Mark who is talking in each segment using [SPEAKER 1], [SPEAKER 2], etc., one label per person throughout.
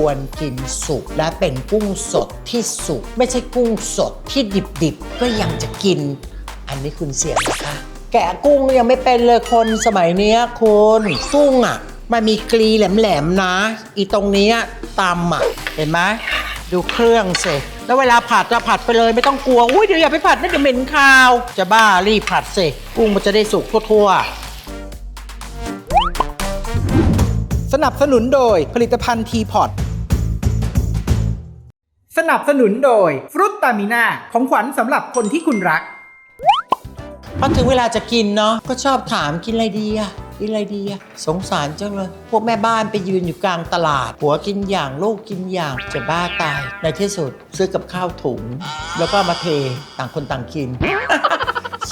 [SPEAKER 1] ควรกินสุกและเป็นกุ้งสดที่สุกไม่ใช่กุ้งสดที่ดิบๆ ก็ยังจะกิน อันนี้คุณเสี่ยงนะคะแกะกุ้งยังไม่เป็นเลยคนสมัยเนี้ยคุณกุ้งอะมันมีกรีแหลมๆนะ อีตรงนี้ตำอะเห็นไหมดูเครื่องสิแล้วเวลาผัดจะผัดไปเลยไม่ต้องกลัวอุ้ยเดี๋ยวอย่าไปผัดนะเดี๋ยวเหม็นคาว จะบ้ารีบผัดสิกุ้งมันจะได้สุกทั่วๆ
[SPEAKER 2] สนับสนุนโดยผลิตภัณฑ์ทีพอต สนับสนุนโดยฟรุตตามิน่าของขวัญสำหรับคนที่คุณรัก
[SPEAKER 1] พอถึงเวลาจะกินเนาะก็ชอบถามกินอะไรดีอะกินอะไรดีอะสงสารจังเลย พวกแม่บ้านไปยืนอยู่กลางตลาดผัวกินอย่างลูกกินอย่างจะบ้าตาย ในที่สุดซื้อกับข้าวถุง แล้วก็มาเทต่างคนต่างกิน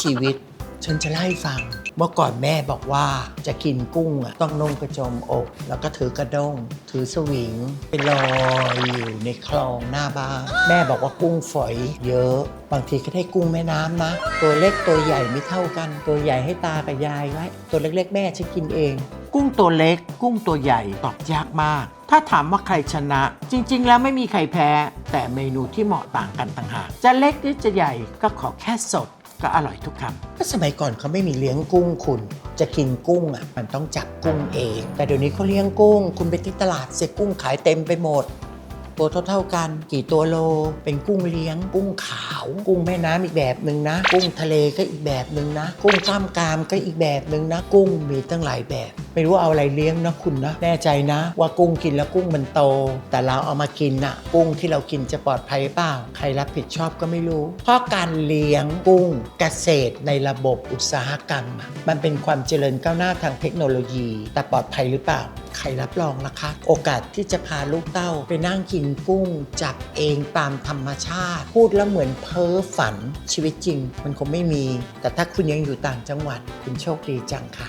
[SPEAKER 1] ชีวิต ฉันจะเล่าให้ฟัง เมื่อก่อนแม่บอกว่าจะกินกุ้งอะต้องนุ่งกระโจมอก แล้วก็ถือกระด้ง ถือสวิง ไปลอยอยู่ในคลองหน้าบ้านแม่บอกว่ากุ้งฝอยเยอะ บางทีก็ได้กุ้งแม่น้ำนะ ตัวเล็กตัวใหญ่ไม่เท่ากัน ตัวใหญ่ให้ตากับยายไว้ตัวเล็กๆ แม่ฉันกินเอง กุ้งตัวเล็ก กุ้งตัวใหญ่ตอบยากมาก ถ้าถามว่าใครชนะ จริง ๆ แล้วไม่มีใครแพ้ แต่เมนูที่เหมาะต่างกันต่างหากจะเล็กหรือจะใหญ่ก็ขอแค่สด ก็อร่อยทุกคำก็สมัยก่อนเขาไม่มีเลี้ยงกุ้งคุณ จะกินกุ้งอะมันต้องจับกุ้งเอง แต่เดี๋ยวนี้เขาเลี้ยงกุ้ง คุณไปที่ตลาดเสร็จกุ้งขายเต็มไปหมด ตัวเท่าๆกัน กี่ตัวโล เป็นกุ้งเลี้ยง กุ้งขาว กุ้งแม่น้ำอีกแบบหนึ่งนะ กุ้งทะเลก็อีกแบบหนึ่งนะ กุ้งกล้ามกรามก็อีกแบบหนึ่งนะ กุ้งมีตั้งหลายแบบ ไม่รู้เอาอะไรเลี้ยงนะคุณนะ แน่ใจนะ ว่ากุ้งกินแล้วกุ้งมันโต แต่เราเอามากินน่ะกุ้งที่เรากินจะปลอดภัยเปล่าใครรับผิดชอบก็ไม่รู้ เพราะการเลี้ยงกุ้งเกษตรในระบบอุตสาหกรรม มันเป็นความเจริญก้าวหน้าทางเทคโนโลยี แต่ปลอดภัยหรือเปล่า ใครรับรองล่ะคะ โอกาสที่จะพาลูกเต้าไปนั่งกินกุ้ง จับเองตามธรรมชาติ พูดแล้วเหมือนเพ้อฝันชีวิตจริง มันคงไม่มี แต่ถ้าคุณยังอยู่ต่างจังหวัดคุณโชคดีจังค่ะ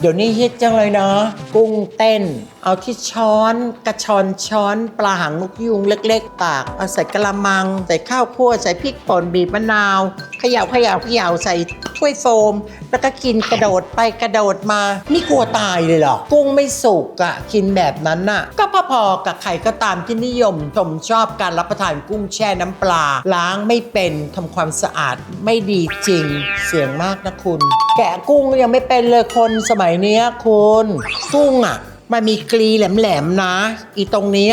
[SPEAKER 1] เดี๋ยวนี้ฮิตจังเลยเนาะกุ้งเต้น เอาที่ช้อนกระชอนช้อนปลาหางนกยุงเล็กๆตากเอาใส่กระมัง ใส่ข้าวคั่วใส่พริกป่นบีบมะนาวเขย่าเขย่าเขย่าใส่ถ้วยโฟม แล้วก็กินกระโดดไปกระโดดมานี่กลัวตายเลยเหรอ กุ้งไม่สุกอะกินแบบนั้นน่ะ ก็พอๆกับใครก็ตามที่นิยมชมชอบการรับประทานกุ้งแช่น้ำปลา ล้างไม่เป็นทำความสะอาดไม่ดีจริง เสี่ยงมากนะคุณ แกะกุ้งยังไม่เป็นเลยคนสมัยเนี้ยคุณ กุ้งอะมันมีกรีแหลมๆนะ อีตรงนี้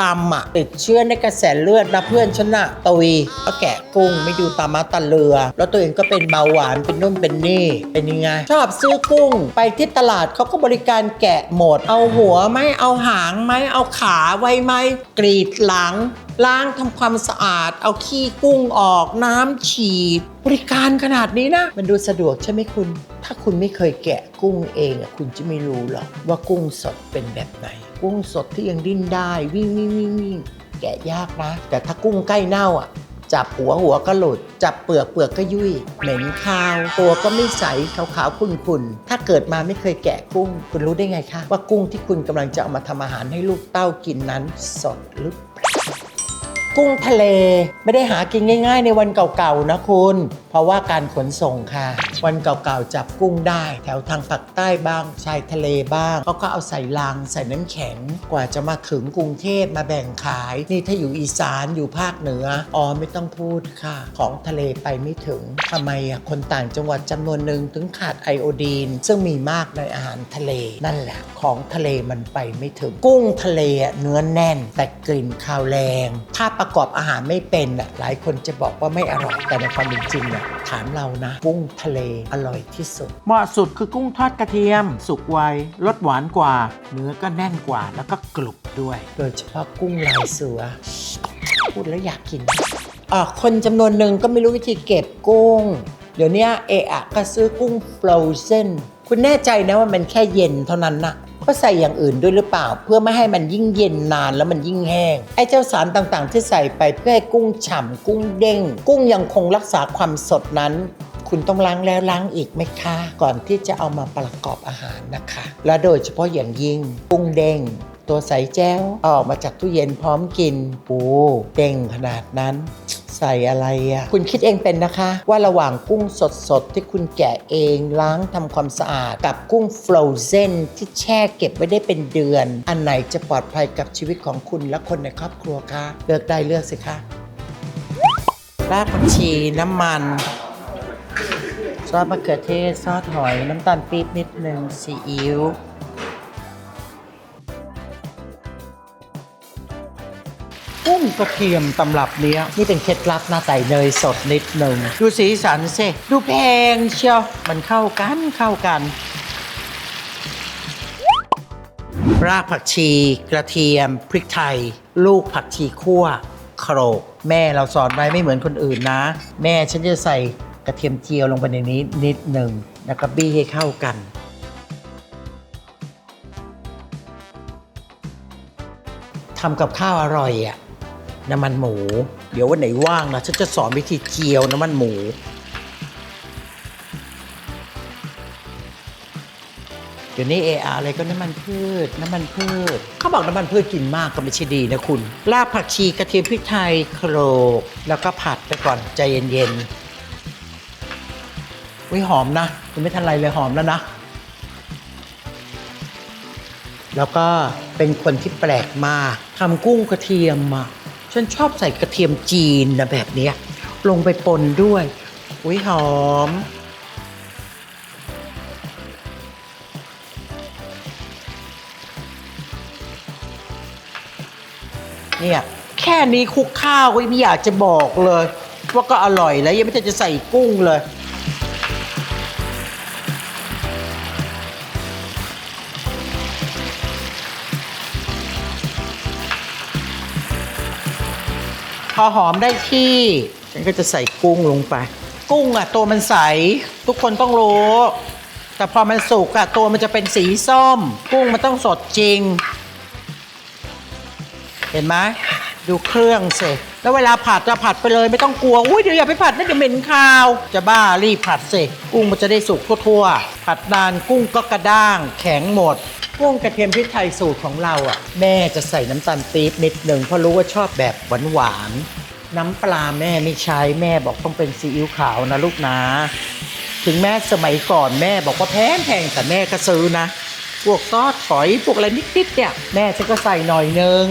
[SPEAKER 1] ตำอะติดเชื้อในกระแสเลือดนะเพื่อนฉันน่ะตวีก็แกะกุ้งไม่ดูตามาตาเรือ แล้วตัวเองก็เป็นเบาหวานเป็นนุ่นเป็นนี่ เป็นยังไง ชอบซื้อกุ้ง ไปที่ตลาดเขาก็บริการแกะหมด เอาหัวไหมเอาหางไหมเอาขาไว้ไหมกรีดหลังล้างทำความสะอาด เอาขี้กุ้งออกน้ำฉีด บริการขนาดนี้นะ มันดูสะดวกใช่ไหมคุณ ถ้าคุณไม่เคยแกะกุ้งเองอะคุณจะไม่รู้หรอกว่ากุ้งสดเป็นแบบไหน กุ้งสดที่ยังดิ้นได้วิ่งวิ่งวิ่งวิ่งแกะยากนะ แต่ถ้ากุ้งใกล้เน่าอะจับหัวหัวก็หลุด จับเปลือกเปลือกก็ยุ่ย เหม็นคาว ตัวก็ไม่ใสขาวขาวๆขุ่นขุ่นๆถ้าเกิดมาไม่เคยแกะกุ้ง คุณรู้ได้ไงคะ ว่ากุ้งที่คุณกำลังจะเอามาทำอาหารให้ลูกเต้ากินนั้นสดหรือเปล่า กุ้งทะเล ไม่ได้หากินง่าย ๆ ในวันเก่าๆนะคุณ เพราะว่าการขนส่งค่ะ วันเก่าๆจับกุ้งได้ แถวทางปากใต้บ้างชายทะเลบ้างเขาก็เอาใส่ลังใส่น้ำแข็ง กว่าจะมาถึงกรุงเทพมาแบ่งขาย นี่ถ้าอยู่อีสานอยู่ภาคเหนืออ๋อไม่ต้องพูดค่ะ ของทะเลไปไม่ถึงทำไมอะคนต่างจังหวัดจำนวนหนึ่งถึงขาดไอโอดีน ซึ่งมีมากในอาหารทะเลนั่นแหละ ของทะเลมันไปไม่ถึง กุ้งทะเลเนื้อแน่น แต่กลิ่นคาวแรงถ้าประกอบอาหารไม่เป็นอะหลายคนจะบอกว่าไม่อร่อยแต่ในความเป็นจริงอะถามเรานะกุ้งทะเลอร่อยที่สุด เหมาะสุดคือกุ้งทอดกระเทียม สุกไวรสหวานกว่า เนื้อก็แน่นกว่าแล้วก็กรุบด้วย โดยเฉพาะกุ้งลายเสือพูดแล้วอยากกินอ่าคนจำนวนหนึ่งก็ไม่รู้วิธีเก็บกุ้ง เดี๋ยวเนี้ยเอะอะก็ซื้อกุ้งฟรอเซนคุณแน่ใจนะว่ามันแค่เย็นเท่านั้นนะ ก็ใส่อย่างอื่นด้วยหรือเปล่า เพื่อไม่ให้มันยิ่งเย็นนานแล้วมันยิ่งแห้งไอ้เจ้าสารต่างๆ ที่ใส่ไปเพื่อให้กุ้งฉ่ำกุ้งเด้ง กุ้งยังคงรักษาความสดนั้น คุณต้องล้างแล้วล้างอีกไหมคะ ก่อนที่จะเอามาประกอบอาหารนะคะ และโดยเฉพาะอย่างยิ่งกุ้งเด้งตัวใสแจ้วออกมาจากตู้เย็นพร้อมกินปูเด้งขนาดนั้น ใส่อะไรอะ่ะ คุณคิดเองเป็นนะคะ ว่าระหว่างกุ้งสดๆ ที่คุณแกะเองล้างทำความสะอาด กับกุ้งฟร o เซนที่แช่เก็บไว้ได้เป็นเดือน อันไหนจะปลอดภัยกับชีวิตของคุณและคนในครอบครัวคะเลือกได้เลือกสิคะรากผักชีน้ำมัน ซอสมะเขือเทศ ซอสหอย น้ำตาลปี๊บนิดนึงซีอิ๊ว กุ้งกระเทียมตำรับเนี้ยนี่เป็นเคล็ดลับนะใส่เนยสดนิดหนึ่งดูสีสันสิดูแพงเชียวมันเข้ากันเข้ากัน รากผักชี กระเทียม พริกไทย ลูกผักชีคั่วโขลกแม่เราสอนไว้ไม่เหมือนคนอื่นนะ แม่ฉันจะใส่กระเทียมเจียวลงไปในนี้นิดหนึ่งแล้วก็บี้ให้เข้ากันทำกับข้าวอร่อยอะ น้ำมันหมู เดี๋ยววันไหนว่างนะฉันจะสอนวิธีเจียวน้ำมันหมู เดี๋ยวนี้เออาอะไรก็น้ำมันพืช น้ำมันพืช เขาบอกน้ำมันพืชกินมากก็ไม่ใช่ดีนะคุณรากผักชีกระเทียมพริกไทยโขลกแล้วก็ผัดไปก่อนใจเย็นๆวิหอมนะยังไม่ทันไรเลยหอมแล้วนะแล้วก็เป็นคนที่แปลกมากทำกุ้งกระเทียมอะ ฉันชอบใส่กระเทียมจีนนะแบบเนี้ย ลงไปปนด้วย อุ้ยหอม เนี่ย แค่นี้คุกข้าวก็ไม่อยากจะบอกเลย ว่าก็อร่อยแล้ว ยังไม่ทันจะใส่กุ้งเลย อหอมได้ที่ ฉันก็จะใส่กุ้งลงไป กุ้งอะตัวมันใส ทุกคนต้องรู้ แต่พอมันสุกอะตัวมันจะเป็นสีส้ม กุ้งมันต้องสดจริง เห็นไหม ดูเครื่องเสิแล้วเวลาผัดจะผัดไปเลยไม่ต้องกลัว อุ้ยเดี๋ยวอย่าไปผัดนะเดี๋ยวเหม็นคาว จะบ้ารีบผัดเสิกุ้งมันจะได้สุกทั่วๆ ผัดนานกุ้งก็กระด้าง แข็งหมด กุ้งกระเทียมพริกไทยสูตรของเราอะ แม่จะใส่น้ำตาลปี๊บนิดหนึ่งเพราะรู้ว่าชอบแบบหวานๆน้ำปลาแม่ไม่ใช้แม่บอกต้องเป็นซีอิ๊วขาวนะลูกนะ ถึงแม้สมัยก่อนแม่บอกว่าแพงแพงแต่แม่ก็ซื้อนะพวกซอสฝอยพวกอะไรนิดๆเนี่ยแม่ฉันก็ใส่หน่อยนึง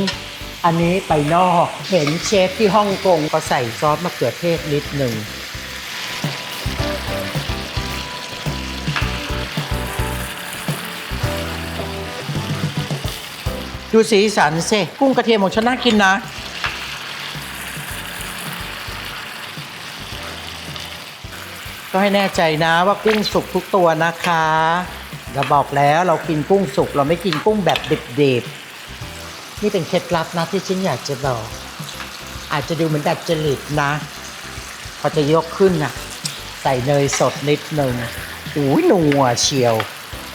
[SPEAKER 1] อันนี้ไปนอกเห็นเชฟที่ฮ่องกงก็ใส่ซอสมะเขือเทศนิดหนึ่งดูสีสันสิกุ้งกระเทียมของฉันน่ากินนะ ก็ให้แน่ใจนะว่ากุ้งสุกทุกตัวนะคะ เราบอกแล้วเรากินกุ้งสุกเราไม่กินกุ้งแบบดิบๆ นี่เป็นเคล็ดลับนะที่ฉันอยากจะบอก อาจจะดูเหมือนดัดจริตนะ พอจะยกขึ้นนะใส่เนยสดนิดหนึ่งอุ้ยหนัวเชียว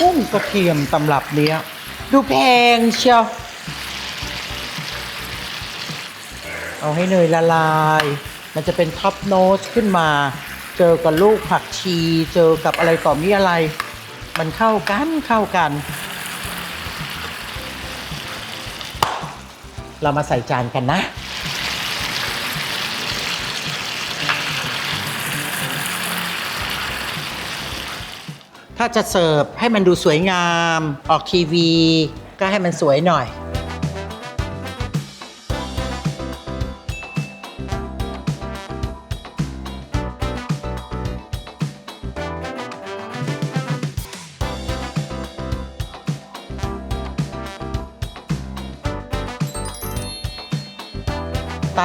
[SPEAKER 1] กุ้งกระเทียมตำรับเนี้ย ดูแพงเชียว เอาให้เนยละลาย มันจะเป็นท็อปโนสขึ้นมา เจอกับลูกผักชี เจอกับอะไรต่อมีอะไร มันเข้ากันเข้ากัน เรามาใส่จานกันนะถ้าจะเสิร์ฟให้มันดูสวยงาม ออกทีวี ก็ให้มันสวยหน่อย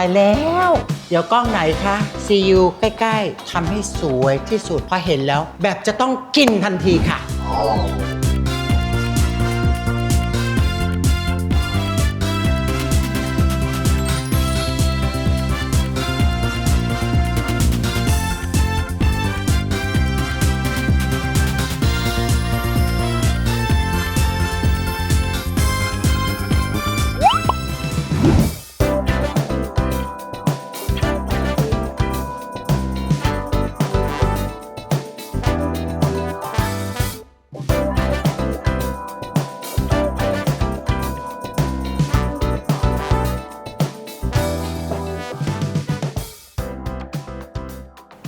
[SPEAKER 1] ายแล้ว เดี๋ยวกล้องไหนคะซีอูใกล้ๆทำให้สวยที่สุดพอเห็นแล้ว แบบจะต้องกินทันทีค่ะ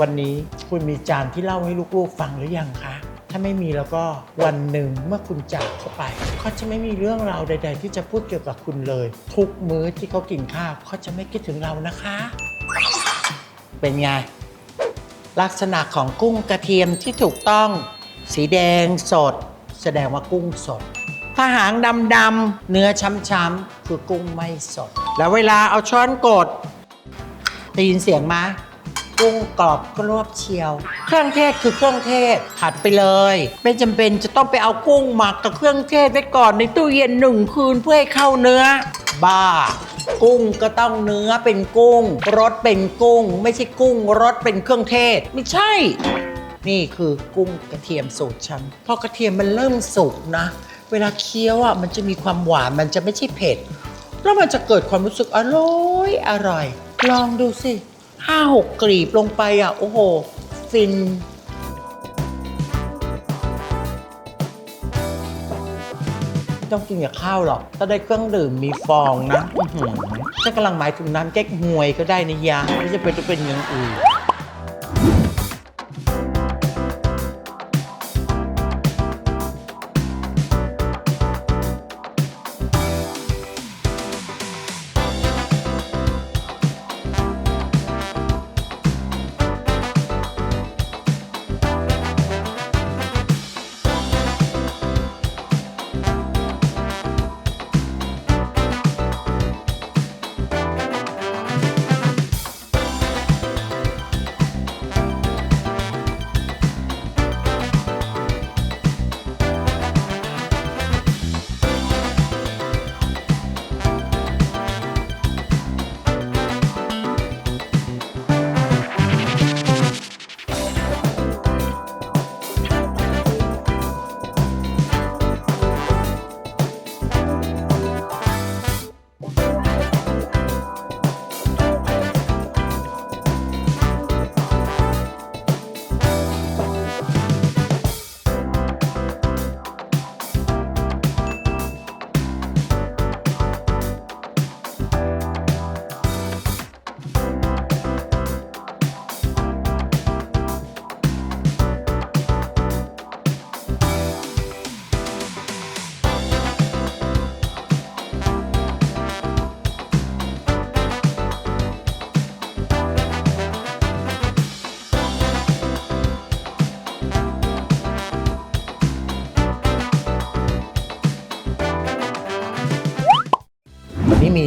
[SPEAKER 1] วันนี้คุณมีจานที่เล่าให้ลูกๆฟังหรือยังคะ ถ้าไม่มีแล้วก็วันหนึ่งเมื่อคุณจากเขาไปเขาจะไม่มีเรื่องราวใด ๆ ที่จะพูดเกี่ยวกับคุณเลย ทุกมื้อที่เขากินข้าวเขาจะไม่คิดถึงเรานะคะ เป็นไง ลักษณะของกุ้งกระเทียมที่ถูกต้อง สีแดงสด แสดงว่ากุ้งสดถ้าหางดำๆ เนื้อช้ำๆ คือกุ้งไม่สด แล้วเวลาเอาช้อนกดได้ยินเสียงไหม กุ้งกรอบกรอบเชียว เครื่องเทศคือเครื่องเทศผัดไปเลย ไม่จำเป็นจะต้องไปเอากุ้งหมักกับเครื่องเทศไว้ก่อนในตู้เย็นหนึ่งคืนเพื่อให้เข้าเนื้อ บ้า กุ้งก็ต้องเนื้อเป็นกุ้งรสเป็นกุ้ง ไม่ใช่กุ้งรสเป็นเครื่องเทศ ไม่ใช่ นี่คือกุ้งกระเทียมสูตรฉันพอกระเทียมมันเริ่มสุกนะ เวลาเคี้ยวอะมันจะมีความหวานมันจะไม่ใช่เผ็ด แล้วมันจะเกิดความรู้สึกอร่อยอร่อย ลองดูสิ ห้าหกกรีบลงไปอะ โอ้โห ฟิน ต้องกินกับข้าวหรอกถ้าได้เครื่องดื่มมีฟองนะ อื้อหือฉันกำลังหมายถึงน้ำแก๊กฮวยก็ได้นะยาไม่จะเป็นจะเป็นอย่างอื่น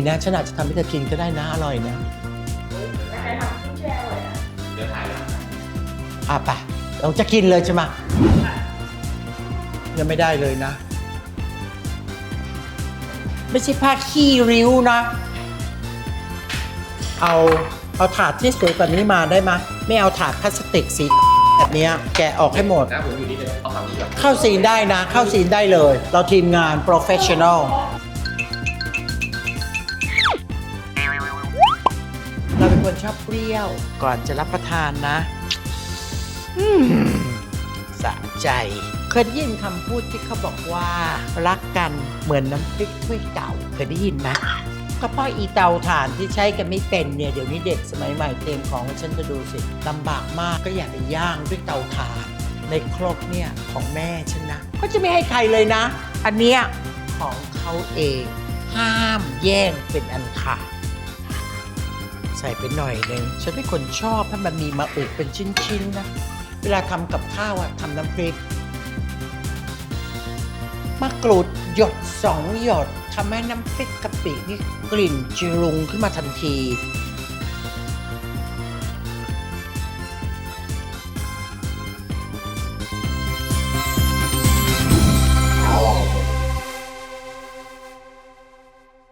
[SPEAKER 1] นนี้มีนะฉันอาจจะทำให้เธอกินก็ได้นะอร่อยนะอะไปเราจะกินเลยใช่ไหมยังไม่ได้เลยนะ ไม่ใช่ผ้าขี้ริ้วนะ เอาเอาถาดที่สวยกว่านี้มาได้ไหมไม่เอาถาดพลาสติกสีแบบเนี้ยแกะออกให้หมด
[SPEAKER 3] นะผมอยู่นี่เลยเอาฝั่งนี้ก่อน
[SPEAKER 1] เข้าซีนได้นะ เข้าซีนได้เลย เราทีมงานโคนชอบเปรี้ยว ก่อนจะรับประทานนะอืมสะใจ เคยได้ยินคำพูดที่เขาบอกว่า รักกันเหมือนน้ำพริกถ้วยเก่า เคยได้ยินไหมก็เพราะอีเตาถ่านที่ใช้กันไม่เป็นเนี่ยเดี๋ยวนี้เด็กสมัยใหม่เตรียมของฉันจะดูสิลำบากมากก็อย่าไปย่างด้วยเตาถ่าน ในครกเนี่ยของแม่ฉันนะก็จะไม่ให้ใครเลยนะ อันเนี้ยของเขาเอง ห้ามแย่งเป็นอันขาด ใส่ไปหน่อยหนึงฉันเป็นคนชอบถ้ามันมีมาอุกเป็นชิ้นๆนะ เวลาทำกับข้าวอะทำน้ำพริกมะกรูดหยดสองหยดทำให้น้ำพริกกะปินี่กลิ่นจรุงขึ้นมาทันที